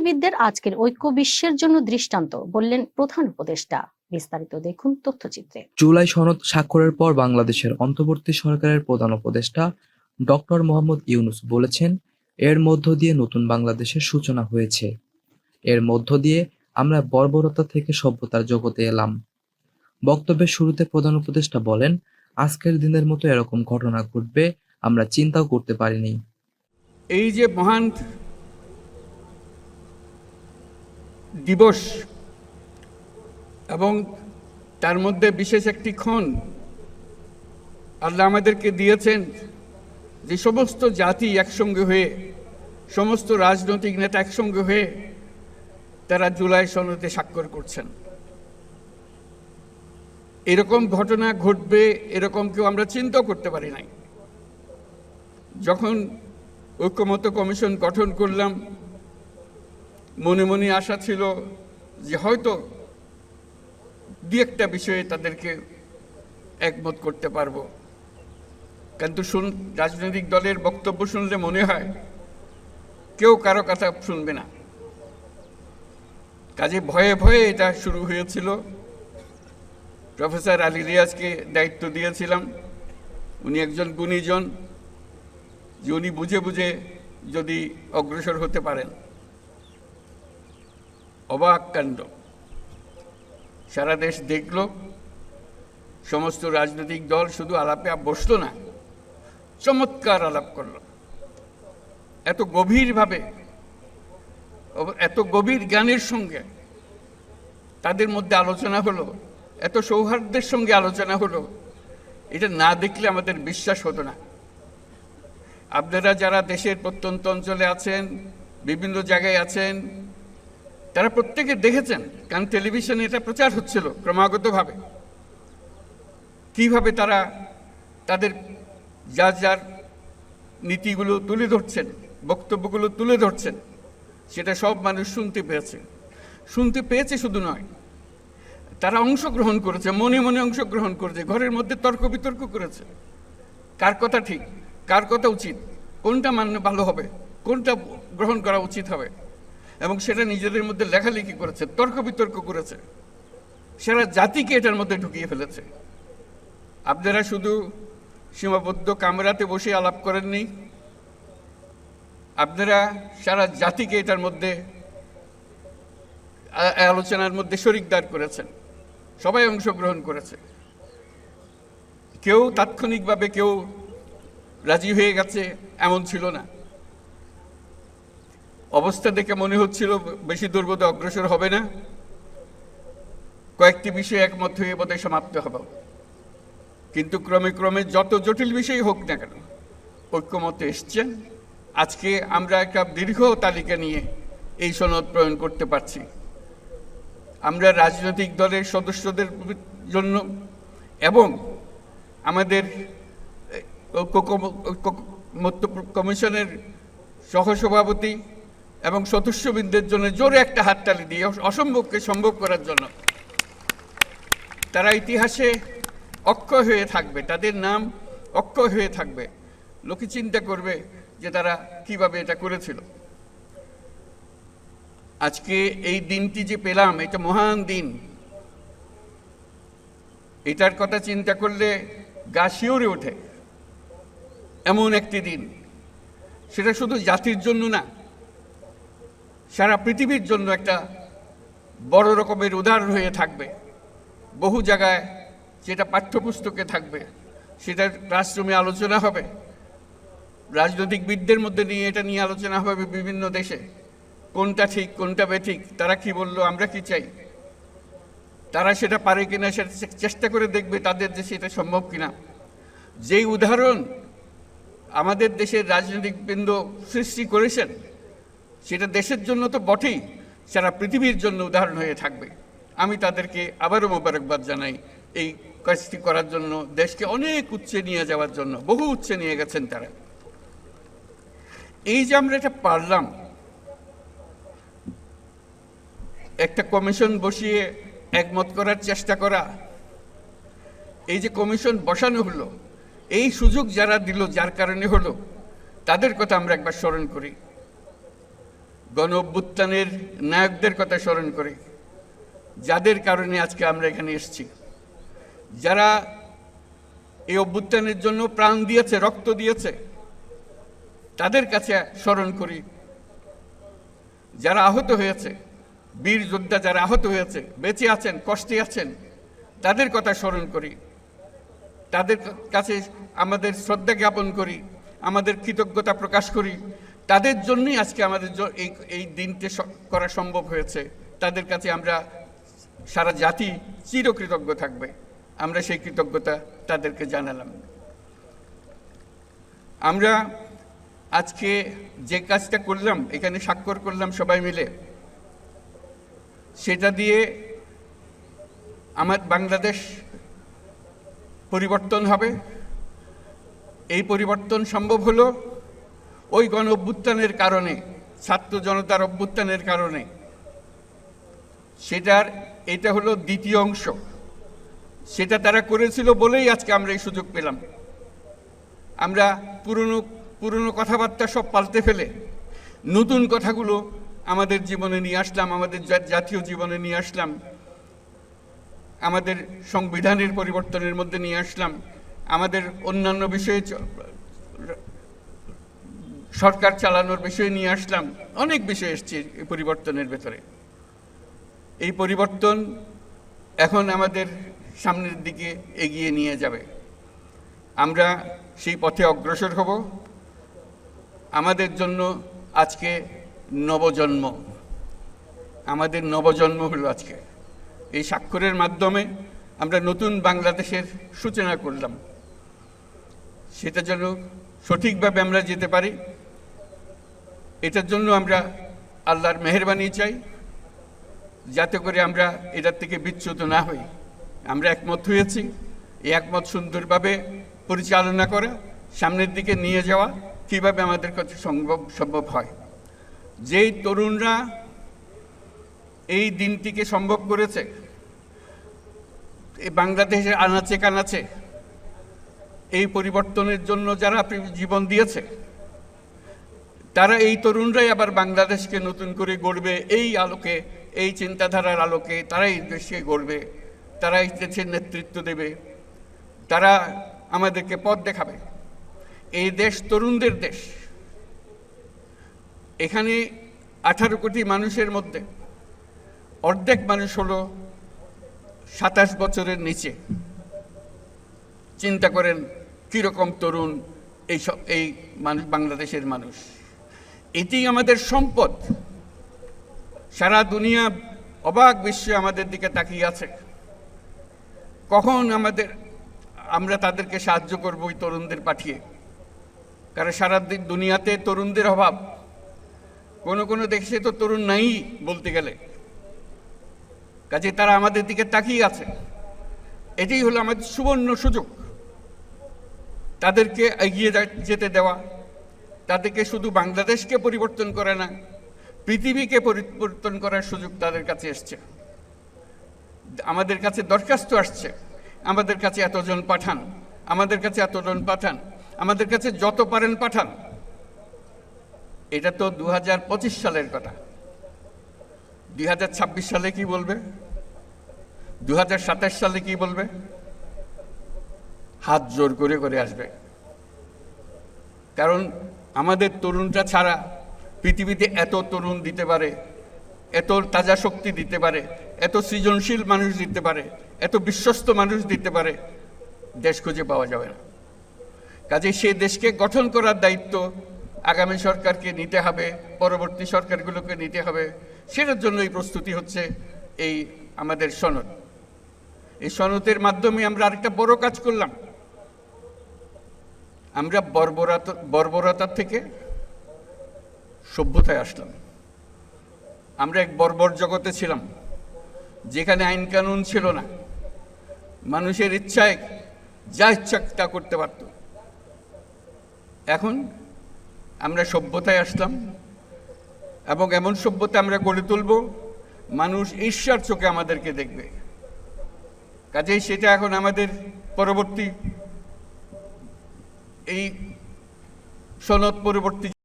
রাজনীতিবিদদের আজকের ঐক্য বিশ্বের জন্য দৃষ্টান্ত বললেন প্রধান উপদেষ্টা। বিস্তারিত দেখুন তথ্যচিত্রে। জুলাই সনদ স্বাক্ষরের পর বাংলাদেশের অন্তর্বর্তী সরকারের প্রধান উপদেষ্টা ডক্টর মোহাম্মদ ইউনুস বলেছেন এর মধ্য দিয়ে নতুন বাংলাদেশের সূচনা হয়েছে। এর মধ্য দিয়ে আমরা বর্বরতা থেকে সভ্যতার জগতে এলাম। বক্তব্যের শুরুতে প্রধান উপদেষ্টা বলেন আজকের দিনের মতো এরকম ঘটনা ঘটবে আমরা চিন্তাও করতে পারিনি। এই যে মহান দিবস এবং তার মধ্যে বিশেষ একটি ক্ষণ আল্লাহ আমাদেরকে দিয়েছেন যে সমস্ত জাতি একসঙ্গে হয়ে, সমস্ত রাজনৈতিক নেতা একসঙ্গে হয়ে তারা জুলাই সনদে স্বাক্ষর করছেন। এরকম ঘটনা ঘটবে এরকম কেউ আমরা চিন্তাও করতে পারি নাই। যখন ঐক্যমত কমিশন গঠন করলাম মনে মনে আশা ছিল যে হয়তো দু একটা বিষয়ে তাদেরকে একমত করতে পারব। কিন্তু শুন, রাজনৈতিক দলের বক্তব্য শুনলে মনে হয় কেউ কারও কথা শুনবে না। কাজে ভয়ে ভয়ে এটা শুরু হয়েছিল। প্রফেসর আলী রিয়াজকে দায়িত্ব দিয়েছিলাম। উনি একজন গুণীজন, যে উনি বুঝে বুঝে যদি অগ্রসর হতে পারেন। অবাক কাণ্ড। সারা দেশ দেখল, সমস্ত রাজনৈতিক দল শুধু আলাপে বসল না, চমৎকার আলাপ করল। এত গভীরভাবে এত গভীর জ্ঞানের সঙ্গে, তাদের মধ্যে আলোচনা হলো, এত সৌহার্দ্যের সঙ্গে আলোচনা হলো, এটা না দেখলে আমাদের বিশ্বাস হতো না। আপনারা যারা দেশের প্রত্যন্ত অঞ্চলে আছেন, বিভিন্ন জায়গায় আছেন তারা প্রত্যেকে দেখেছেন কারণ টেলিভিশনে এটা প্রচার হচ্ছিল ক্রমাগতভাবে। কীভাবে তারা তাদের যার যার নীতিগুলো তুলে ধরছেন, বক্তব্যগুলো তুলে ধরছেন, সেটা সব মানুষ শুনতে পেয়েছে। শুনতে পেয়েছে শুধু নয়, তারা অংশগ্রহণ করেছে, মনে মনে অংশগ্রহণ করেছে, ঘরের মধ্যে তর্ক বিতর্ক করেছে। কার কথা ঠিক, কার কথা উচিত, কোনটা মান্য ভালো হবে, কোনটা গ্রহণ করা উচিত হবে? এবং সেটা নিজেদের মধ্যে লেখালেখি করেছে তর্ক বিতর্ক করেছে। সারা জাতিকে এটার মধ্যে ঢুকিয়ে ফেলেছে। আপনারা শুধু সীমাবদ্ধ কামরাতে বসে আলাপ করেননি, আপনারা সারা জাতিকে এটার মধ্যে আলোচনার মধ্যে শরিকদার করেছেন। সবাই অংশগ্রহণ করেছে। কেউ তাৎক্ষণিকভাবে কেউ রাজি হয়ে গেছে, এমন ছিল না। অবস্থা দেখে মনে হচ্ছিল বেশি দুর্বোধ অগ্রসর হবে না। কয়েকটি বিষয় একমত হয়ে বোধহয় সমাপ্ত হবে। কিন্তু ক্রমে ক্রমে যত জটিল বিষয় হোক না কেন, ঐক্যমতে এসছেন আজকে আমরা একটা দীর্ঘ তালিকা নিয়ে এই সনদ প্রয়োগ করতে পারছি। আমরা রাজনৈতিক দলের সদস্যদের জন্য এবং আমাদের ঐক্য কমিশনের সহসভাপতি এবং সদস্যবৃন্দের জন্য জোরে একটা হাততালি দিয়ে অসম্ভবকে সম্ভব করার জন্য। তারা ইতিহাসে অক্ষয় হয়ে থাকবে, তাদের নাম অক্ষয় হয়ে থাকবে। লোকে চিন্তা করবে যে তারা কীভাবে এটা করেছিল। আজকে এই দিনটি যে পেলাম, এটা মহান দিন। এটার কথা চিন্তা করলে গা শিওরে ওঠে। এমন একটি দিন। সেটা শুধু জাতির জন্য না সারা পৃথিবীর জন্য একটা বড় রকমের উদাহরণ হয়ে থাকবে। বহু জায়গায় যেটা পাঠ্যপুস্তকে থাকবে সেটা ক্লাসরুমে আলোচনা হবে। রাজনৈতিকবিদদের মধ্যে নিয়ে এটা নিয়ে আলোচনা হবে বিভিন্ন দেশে। কোনটা ঠিক, কোনটা বেঠিক, তারা কি বলল, আমরা কি চাই? তারা সেটা পারে কিনা, সেটা চেষ্টা করে দেখবে তাদের দেশে এটা সম্ভব কিনা। যেই উদাহরণ আমাদের দেশের রাজনৈতিক রাজনৈতিকবৃন্দ সৃষ্টি করেছেন সেটা দেশের জন্য তো বটেই, সারা পৃথিবীর জন্য উদাহরণ হয়ে থাকবে। আমি তাদেরকে আবারও মোবারকবাদ জানাই, এই কাজটি করার জন্য, দেশকে অনেক উচ্চে নিয়ে যাওয়ার জন্য, বহু উচ্চে নিয়ে গেছেন তারা। এই যে আমরা এটা পারলাম, একটা কমিশন বসিয়ে একমত করার চেষ্টা করা, এই যে কমিশন বসানো হলো, এই সুযোগ যারা দিল, যার কারণে হলো, তাদের কথা আমরা একবার স্মরণ করি। গণ অভ্যুত্থানের নায়কদের কথা স্মরণ করে। যাদের কারণে আজকে আমরা এখানে এসেছি। যারা এই অভ্যুত্থানের জন্য প্রাণ দিয়েছে, রক্ত দিয়েছে, তাদের কাছে স্মরণ করি। যারা আহত হয়েছে, বীর যোদ্ধা যারা আহত হয়েছে, বেঁচে আছেন, কষ্টে আছেন, তাদের কথা স্মরণ করি। তাদের কাছে আমাদের শ্রদ্ধা জ্ঞাপন করি, আমাদের কৃতজ্ঞতা প্রকাশ করি। তাদের জন্যই আজকে আমাদের এই দিনটি করা সম্ভব হয়েছে। তাদের কাছে আমরা সারা জাতি চিরকৃতজ্ঞ থাকবে। আমরা সেই কৃতজ্ঞতা তাদেরকে জানালাম। আমরা আজকে যে কাজটা করলাম, এখানে স্বাক্ষর করলাম সবাই মিলে, সেটা দিয়ে আমার বাংলাদেশ পরিবর্তন হবে। এই পরিবর্তন সম্ভব হলো ওই গণ অভ্যুত্থানের কারণে, ছাত্র জনতার অভ্যুত্থানের কারণে। সেটার, এটা হলো দ্বিতীয় অংশ। সেটা তারা করেছিল বলেই আজকে আমরা এই সুযোগ পেলাম। আমরা পুরনো পুরনো কথাবার্তা সব পাল্টে ফেলে নতুন কথাগুলো আমাদের জীবনে নিয়ে আসলাম, আমাদের জাতীয় জীবনে নিয়ে আসলাম, আমাদের সংবিধানের পরিবর্তনের মধ্যে নিয়ে আসলাম, আমাদের অন্যান্য বিষয়ে সরকার চালানোর বিষয়ে নিয়ে আসলাম, অনেক বিষয় এসছে এই পরিবর্তনের ভেতরে। এই পরিবর্তন এখন আমাদের সামনের দিকে এগিয়ে নিয়ে যাবে। আমরা সেই পথে অগ্রসর হব। আমাদের জন্য আজকে নবজন্ম। আমাদের নবজন্ম হলো আজকে। এই স্বাক্ষরের মাধ্যমে আমরা নতুন বাংলাদেশের সূচনা করলাম। সেটা যেন সঠিকভাবে আমরা যেতে পারি। এটার জন্য আমরা আল্লাহর মেহরবানি চাই, যাতে করে আমরা এটার থেকে বিচ্যুত না হই। আমরা একমত হয়েছি, এই একমত সুন্দরভাবে পরিচালনা করা, সামনের দিকে নিয়ে যাওয়া কীভাবে আমাদের কাছে সম্ভব সম্ভব হয়। যেই তরুণরা এই দিনটিকে সম্ভব করেছে, এই বাংলাদেশের আনাচে কানাচে, এই পরিবর্তনের জন্য যারা জীবন দিয়েছে তারা এই তরুণরাই আবার বাংলাদেশকে নতুন করে গড়বে, এই আলোকে, এই চিন্তাধারার আলোকে তারাই দেশকে গড়বে, তারাই দেশের নেতৃত্ব দেবে, তারা আমাদেরকে পথ দেখাবে। এই দেশ তরুণদের দেশ। এখানে আঠারো কোটি মানুষের মধ্যে অর্ধেক মানুষ হলো সাতাশ বছরের নিচে। চিন্তা করেন, কীরকম তরুণ এইসব এই মানুষ, বাংলাদেশের মানুষ। এটি আমাদের সম্পদ। সারা দুনিয়া অবাক বিশ্বে আমাদের দিকে তাকিয়ে আছে। কখন আমাদের, আমরা তাদেরকে সাহায্য করব ওই তরুণদের পাঠিয়ে? কারণ সারা দুনিয়াতে তরুণদের অভাব। কোনো কোনো দেশে তো তরুণ নাই বলতে গেলে। কাজে তারা আমাদের দিকে তাকিয়ে আছে। এটাই হলো আমাদের সুবর্ণ সুযোগ। তাদেরকে এগিয়ে যেতে দেওয়া। তাদেরকে শুধু বাংলাদেশকে পরিবর্তন করে না, পৃথিবীকে পরিবর্তন করার সুযোগ তাদের কাছে এসছে। আমাদের কাছে দরখাস্ত আসছে, আমাদের কাছে এতজন পাঠান, আমাদের কাছে এতজন পাঠান, আমাদের কাছে যত পারেন পাঠান। এটা তো দু হাজার পঁচিশ সালের কথা। দুই হাজার ছাব্বিশ সালে কি বলবে? দু হাজার সাতাশ সালে কি বলবে? হাত জোর করে করে আসবে। কারণ আমাদের তরুণটা ছাড়া পৃথিবীতে এত তরুণ দিতে পারে, এত তাজা শক্তি দিতে পারে, এত সৃজনশীল মানুষ দিতে পারে, এত বিশ্বস্ত মানুষ দিতে পারে, দেশ খুঁজে পাওয়া যাবে না। কাজে সেই দেশকে গঠন করার দায়িত্ব আগামী সরকারকে নিতে হবে, পরবর্তী সরকারগুলোকে নিতে হবে। সেটার জন্য এই প্রস্তুতি হচ্ছে এই আমাদের সনদ। এই সনদের মাধ্যমে আমরা আরেকটা বড় কাজ করলাম। আমরা বর্বরত, বর্বরতার থেকে সভ্যতায় আসলাম। আমরা এক বর্বর জগতে ছিলাম, যেখানে আইন কানুন ছিল না। মানুষের ইচ্ছায় যা ইচ্ছা তা করতে পারত। এখন আমরা সভ্যতায় আসলাম এবং এমন সভ্যতা আমরা গড়ে তুলব, মানুষ ঈশ্বর চোখে আমাদেরকে দেখবে। কাজেই সেটা এখন আমাদের পরবর্তী এই সনদ পরবর্তী